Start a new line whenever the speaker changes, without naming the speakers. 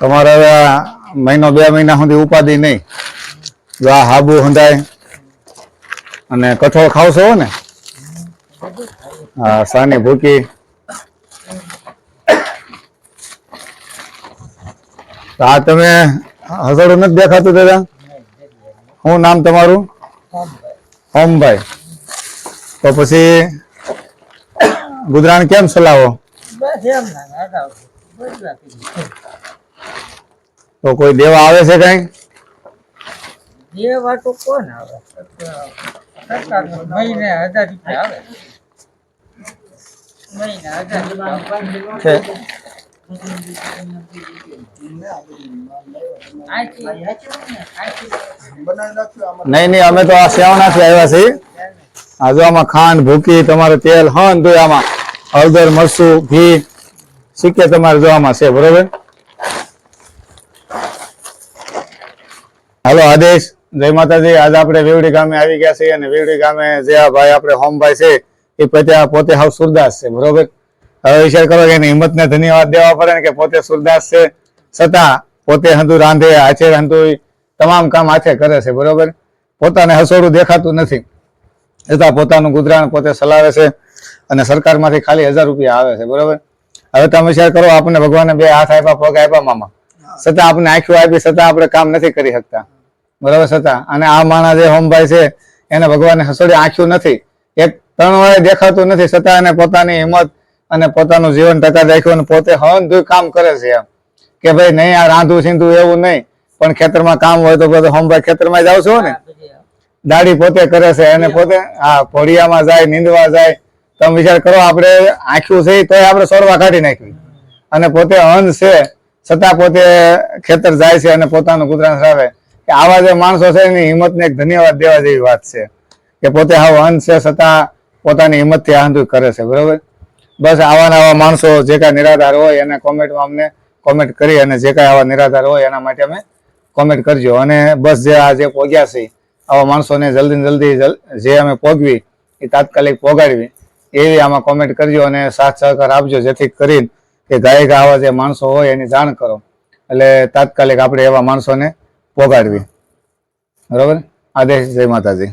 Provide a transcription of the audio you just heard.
તમારે હવે મહિનો બે મહિના સુધી ઉપાધિ નહીં. જો આ હાબુ હંધાય અને કઠોળ ખાવશો ને, હા, સાની ભૂકી. આ તમે હસડું નથી દેખાતું દાદા? શું નામ તમારું? ઓમભાઈ. તો પછી ગુજરાન કેમ ચલાવો
બસ એમ ના કાકા બદલા કીધી
તો કોઈ દેવા આવે છે કઈ?
જે વાતો કોણ આવે? સરકાર મહિને હજાર રૂપિયા આવે. મહિને હજાર રૂપિયા
છે.
આથી આથી
નહીં નહીં અમે તો આ સેવનાથી આવ્યા છીએ. આ જો આમાં ખાંડ ભૂકી તમારે તેલ હન તો આમાં હળદર મરચું ઘી સિક્કે તમારે જો આમાં છે બરોબર? હાલો આદેશ, જય માતાજી. આજે આપણે વેવડી ગામે આવી ગયા છીએ અને વેવડી ગામે જે આ ભાઈ આપણે હોમભાઈ છે, એ પોતે પોતે હાવ સુરદાસ છે, બરોબર? હવે વિચાર કરો કે એની હિંમતને ધન્યવાદ દેવા પડે ને કે પોતે સુરદાસ છે, છતાં પોતે હંધુ રાંધે હાથે રાંધુ તમામ કામ હાથે કરે છે, બરોબર? પોતાને હસોડું દેખાતું નથી. છતાં પોતાનું ગુજરાન પોતે ચલાવે છે અને સરકારમાંથી ખાલી હજાર રૂપિયા આવે છે, બરોબર? હવે તમે વિચાર કરો આપણને ભગવાને બે હાથ આપ્યા, પગ આપ્યા, મામા. છતાં આપણે આંખો આપી, છતાં આપણે કામ નથી કરી શકતા. બરાબર છતાં અને આ માણસ જે હોમભાઈ છે, એને ભગવાને હસોડી આંખ્યું નથી. એક ત્રણ વાળે દેખાતું નથી છતાં એને પોતાની હિંમત અને પોતાનું જીવન ટકા રાખ્યું અને પોતે હવન કામ કરે છે એમ. કે ભાઈ નહીં, આ રાંધું સીંધું એવું નહીં, પણ ખેતરમાં કામ હોય તો હોમભાઈ ખેતરમાં જાવ છો ને. દાડી પોતે કરે છે અને પોતે, હા ઘોડિયામાં જાય, નીંદવા જાય. તમે વિચાર કરો, આપણે આંખ્યું છે તો આપણે સોરવા કાઢી નાખવી અને પોતે હંસ છે, છતાં પોતે ખેતર જાય છે અને પોતાનું ગુજરાન ચલાવે કે આવા જે માણસો છે એની હિંમતને એક ધન્યવાદ દેવા જેવી વાત છે. કે પોતે હાવ અંધ છે છતાં પોતાની હિંમતથી આંધુ કરે છે, બરોબર? બસ આવા આવા માણસો જે કાંઈ નિરાધાર હોય એને કોમેન્ટમાં અમને કોમેન્ટ કરી અને જે કાંઈ આવા નિરાધાર હોય એના માટે અમે કોમેન્ટ કરજો. અને બસ જે આ જે પોગ્યા છે, આવા માણસોને જલ્દી જલ્દી જે અમે પોગવી, એ તાત્કાલિક પોગાડવી, એવી આમાં કોમેન્ટ કરજો અને સાથ સહકાર આપજો, જેથી કરીને કે ગાયક આવા જે માણસો હોય એની જાણ કરો. એટલે તાત્કાલિક આપણે એવા માણસોને પોગાડવી બરોબર? આદેશ જય માતાજી.